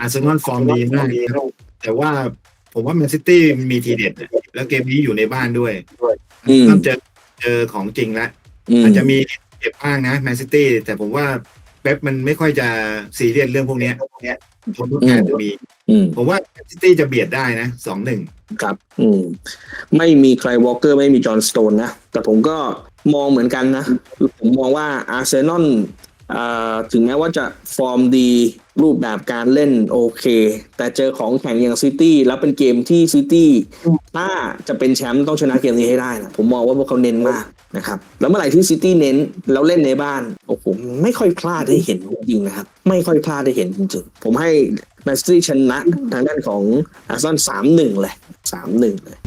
อาร์เซนอลฟอร์มดีมากนะครับแต่ว่าผมว่าแมนซิตี้มีทีเด็ดนะแล้วเกมนี้อยู่ในบ้านด้วยอืมต้องเจอเจอของจริงแล้วอืมอาจจะมีเจ็บบ้างนะแมนซิตี้แต่ผมว่าเป๊ปมันไม่ค่อยจะซีเรียสเรื่องพวกเนี้ยคนทุกแข่งจะมีอืมผมว่าแมนซิตี้จะเบียดได้นะสองหนึ่งครับ อืม ไม่มีใครวอลเกอร์ไม่มีจอห์นสโตนนะ แต่ผมก็มองเหมือนกันนะ ผมมองว่าอาร์เซนอลอ่า ถึงแม้ว่าจะฟอร์มดีรูปแบบการเล่นโอเค แต่เจอของแข่งอย่างซิตี้แล้วเป็นเกมที่ซิตี้ถ้าจะเป็นแชมป์ต้องชนะเกมนี้ให้ได้นะผมมองว่าพวกเขาเน้นมากนะครับแล้วเมื่อไหร่ที่ซิตี้เน้นแล้วเล่นในบ้านโอ้โหไม่ค่อยพลาดให้เห็นจริงนะครับ ไม่ค่อยพลาดให้เห็นจริงๆ ผมให้แมนซิตี้ชนะทางด้านของอาร์เซนอลสามหนึ่งเลยสามหนึ่งเลย